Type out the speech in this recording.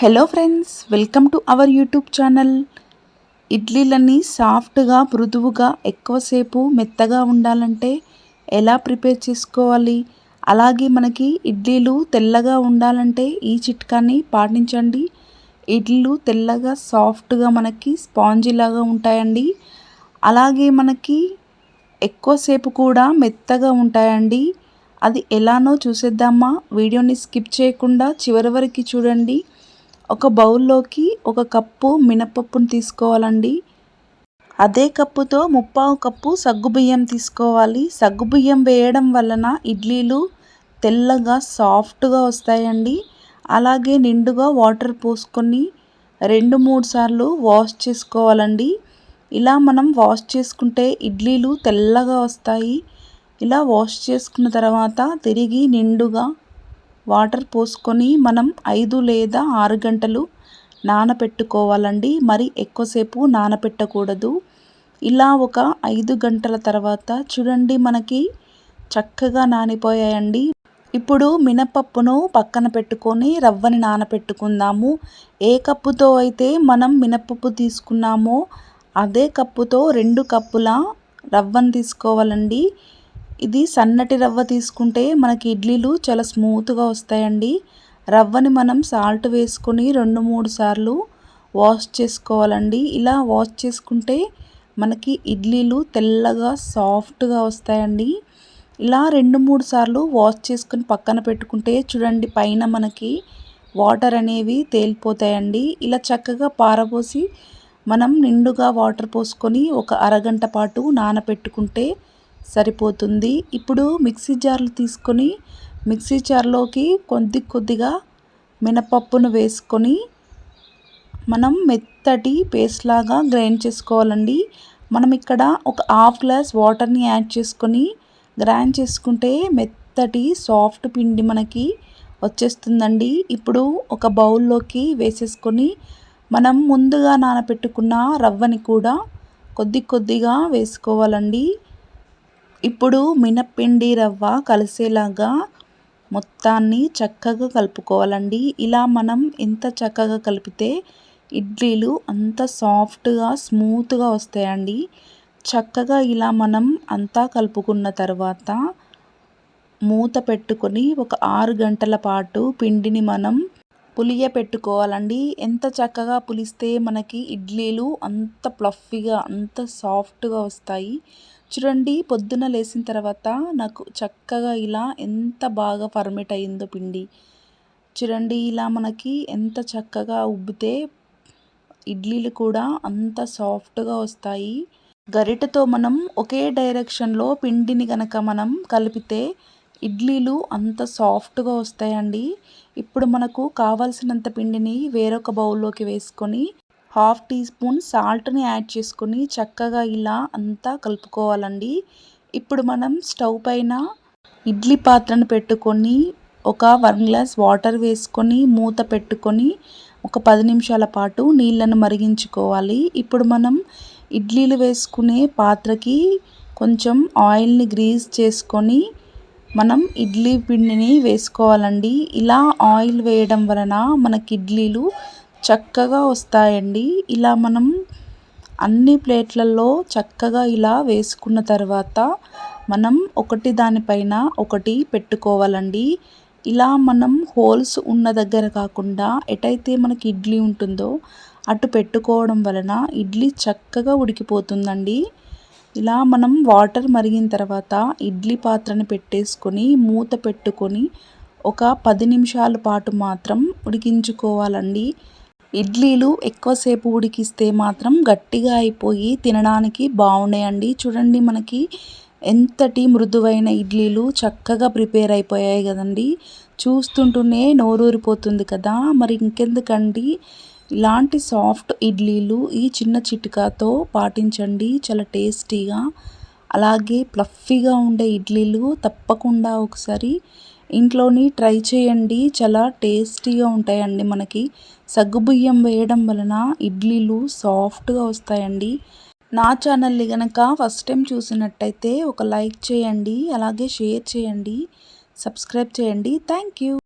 Hello friends welcome to our YouTube channel ఇడ్లీలన్నీ సాఫ్ట్గా మృదువుగా ఎక్కువసేపు మెత్తగా ఉండాలంటే ఎలా ప్రిపేర్ చేసుకోవాలి? అలాగే మనకి ఇడ్లీలు తెల్లగా ఉండాలంటే ఈ చిట్కాని పాటించండి. ఇడ్లీలు తెల్లగా సాఫ్ట్గా మనకి స్పాంజీ లాగా ఉంటాయండి. అలాగే మనకి ఎక్కువసేపు కూడా మెత్తగా ఉంటాయండి. అది ఎలానో చూసేద్దామా? వీడియోని స్కిప్ చేయకుండా చివరి వరకు చూడండి. ఒక బౌల్లోకి ఒక కప్పు మినపప్పును తీసుకోవాలండి. అదే కప్పుతో ముప్పావు కప్పు సగ్గుబియ్యం తీసుకోవాలి. సగ్గుబియ్యం వేయడం వలన ఇడ్లీలు తెల్లగా సాఫ్ట్గా వస్తాయండి. అలాగే నిండుగా వాటర్ పోసుకొని రెండు మూడు సార్లు వాష్ చేసుకోవాలండి. ఇలా మనం వాష్ చేసుకుంటే ఇడ్లీలు తెల్లగా వస్తాయి. ఇలా వాష్ చేసుకున్న తర్వాత తిరిగి నిండుగా వాటర్ పోసుకొని మనం ఐదు లేదా ఆరు గంటలు నానపెట్టుకోవాలండి. మరి ఎక్కువసేపు నానపెట్టకూడదు. ఇలా ఒక ఐదు గంటల తర్వాత చూడండి మనకి చక్కగా నానిపోయాయండి. ఇప్పుడు మినపప్పును పక్కన పెట్టుకొని రవ్వని నానపెట్టుకుందాము. ఏ కప్పుతో అయితే మనం మినపప్పు తీసుకున్నామో అదే కప్పుతో రెండు కప్పుల రవ్వను తీసుకోవాలండి. ఇది సన్నటి రవ్వ తీసుకుంటే మనకి ఇడ్లీలు చాలా స్మూత్గా వస్తాయండి. రవ్వని మనం సాల్ట్ వేసుకొని రెండు మూడు సార్లు వాష్ చేసుకోవాలండి. ఇలా వాష్ చేసుకుంటే మనకి ఇడ్లీలు తెల్లగా సాఫ్ట్గా వస్తాయండి. ఇలా రెండు మూడు సార్లు వాష్ చేసుకుని పక్కన పెట్టుకుంటే చూడండి పైన మనకి వాటర్ అనేవి తేలిపోతాయండి. ఇలా చక్కగా పారపోసి మనం నిండుగా వాటర్ పోసుకొని ఒక అరగంట పాటు నానపెట్టుకుంటే సరిపోతుంది. ఇప్పుడు మిక్సీ జార్లు తీసుకొని మిక్సీ జార్లోకి కొద్ది కొద్దిగా మినపప్పును వేసుకొని మనం మెత్తటి పేస్ట్ లాగా గ్రైండ్ చేసుకోవాలండి. మనం ఇక్కడ ఒక హాఫ్ గ్లాస్ వాటర్ని యాడ్ చేసుకొని గ్రైండ్ చేసుకుంటే మెత్తటి సాఫ్ట్ పిండి మనకి వచ్చేస్తుందండి. ఇప్పుడు ఒక బౌల్లోకి వేసేసుకొని మనం ముందుగా నానబెట్టుకున్న రవ్వని కూడా కొద్ది కొద్దిగా వేసుకోవాలండి. ఇప్పుడు మినప్పిండి రవ్వ కలిసేలాగా మొత్తాన్ని చక్కగా కలుపుకోవాలండి. ఇలా మనం ఎంత చక్కగా కలిపితే ఇడ్లీలు అంత సాఫ్ట్గా స్మూత్గా వస్తాయండి. చక్కగా ఇలా మనం అంతా కలుపుకున్న తర్వాత మూత పెట్టుకొని ఒక ఆరు గంటల పాటు పిండిని మనం పులియ పెట్టుకోవాలండి. ఎంత చక్కగా పులిస్తే మనకి ఇడ్లీలు అంత ప్లఫీగా అంత సాఫ్ట్గా వస్తాయి. చూడండి పొద్దున లేచిన తర్వాత నాకు చక్కగా ఇలా ఎంత బాగా ఫర్మేట్ అయిందో పిండి. చూడండి ఇలా మనకి ఎంత చక్కగా ఉబ్బితే ఇడ్లీలు కూడా అంత సాఫ్ట్గా వస్తాయి. గరిటతో మనం ఒకే డైరెక్షన్లో పిండిని కనుక మనం కలిపితే ఇడ్లీలు అంత సాఫ్ట్గా వస్తాయండి. ఇప్పుడు మనకు కావాల్సినంత పిండిని వేరొక బౌల్లోకి వేసుకొని హాఫ్ టీ స్పూన్ సాల్ట్ని యాడ్ చేసుకొని చక్కగా ఇలా అంతా కలుపుకోవాలండి. ఇప్పుడు మనం స్టవ్ పైన ఇడ్లీ పాత్రను పెట్టుకొని ఒక వన్ గ్లాస్ వాటర్ వేసుకొని మూత పెట్టుకొని ఒక పది నిమిషాల పాటు నీళ్ళను మరిగించుకోవాలి. ఇప్పుడు మనం ఇడ్లీలు వేసుకునే పాత్రకి కొంచెం ఆయిల్ని గ్రీజ్ చేసుకొని మనం ఇడ్లీ పిండిని వేసుకోవాలండి. ఇలా ఆయిల్ వేయడం వలన మనకి ఇడ్లీలు చక్కగా వస్తాయండి. ఇలా మనం అన్ని ప్లేట్లలో చక్కగా ఇలా వేసుకున్న తర్వాత మనం ఒకటి దానిపైన ఒకటి పెట్టుకోవాలండి. ఇలా మనం హోల్స్ ఉన్న దగ్గర కాకుండా ఎటైతే మనకి ఇడ్లీ ఉంటుందో అటు పెట్టుకోవడం వలన ఇడ్లీ చక్కగా ఉడికిపోతుందండి. ఇలా మనం వాటర్ మరిగిన తర్వాత ఇడ్లీ పాత్రని పెట్టేసుకొని మూత పెట్టుకొని ఒక పది నిమిషాల పాటు మాత్రం ఉడికించుకోవాలండి. ఇడ్లీలు ఎక్కువసేపు ఉడికిస్తే మాత్రం గట్టిగా అయిపోయి తినడానికి బాగున్నాయండి. చూడండి మనకి ఎంతటి మృదువైన ఇడ్లీలు చక్కగా ప్రిపేర్ అయిపోయాయి కదండి. చూస్తుంటూనే నోరూరిపోతుంది కదా. మరి ఇంకెందుకండి? ఇలాంటి సాఫ్ట్ ఇడ్లీలు ఈ చిన్న చిట్కాతో పాటించండి. చాలా టేస్టీగా అలాగే ప్లఫీగా ఉండే ఇడ్లీలు తప్పకుండా ఒకసారి ఇంట్లోని ట్రై చేయండి. చాలా టేస్టీగా ఉంటాయండి మనకి. సగ్గుబియ్యం వేయడం వలన ఇడ్లీలు సాఫ్ట్గా వస్తాయండి. నా ఛానల్ని కనుక ఫస్ట్ టైం చూసినట్టయితే ఒక లైక్ చేయండి అలాగే షేర్ చేయండి సబ్స్క్రైబ్ చేయండి. Thank you.